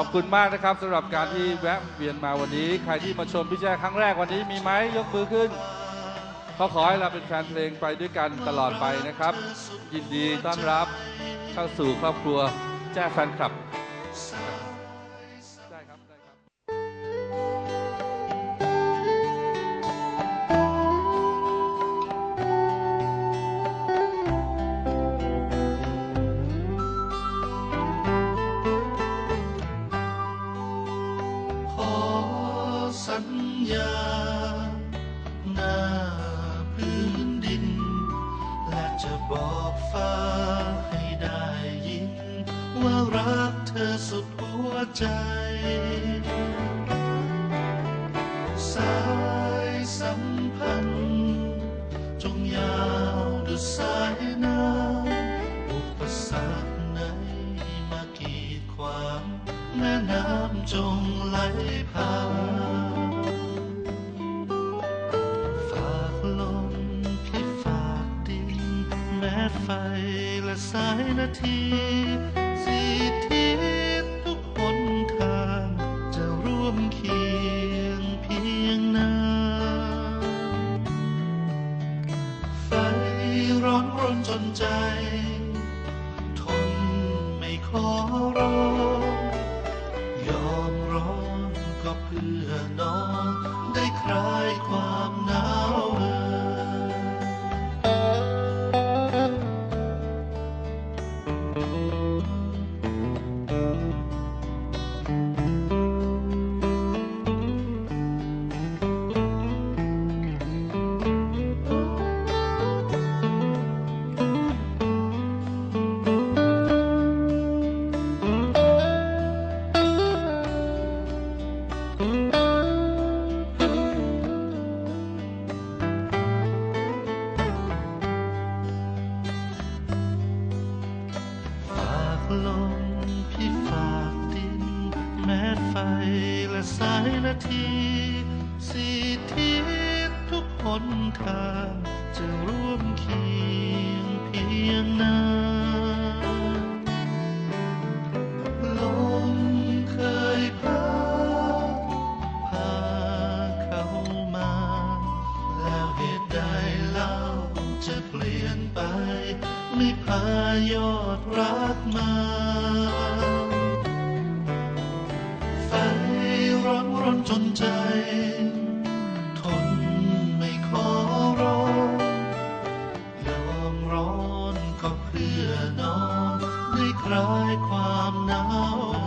ขอบคุณมากนะครับสำหรับการที่แวะเวียนมาวันนี้ ใครที่มาชมพี่แจ้ครั้งแรกวันนี้มีไหมยกมือขึ้นเขาขอให้เราเป็นแฟนเพลงไปด้วยกันตลอดไปนะครับ ยินดีต้อนรับเข้าสู่ครอบครัวแจ้แฟนคลับ ญา หน้าพื้นดิน และจะบอกฟ้าให้ได้ยิน ว่ารักเธอสุดหัวใจ สายสัมพันธ์จงยาวดุจสายน้ำอุปสรรคไหนมากีดขวางแม่น้ำจงไหลผ่าน สายนาทีสิทธิทุกหนทางจะร่วมเคียงเพียงนานไฟร้อนรนจนใจ ทนไม่ขอ แม้ไฟและสายนาทีสิทธิทุกหนทางจะร่วมเคียงเพียงนานลมเคยพัดพาเข้ามา แล้วเหตุใดเล่าจะเปลี่ยนไป ไม่พายอดรักมา จนใจ ทนไม่ขอรอยอมร้อนก็เพื่อนอนได้คลายความหนาว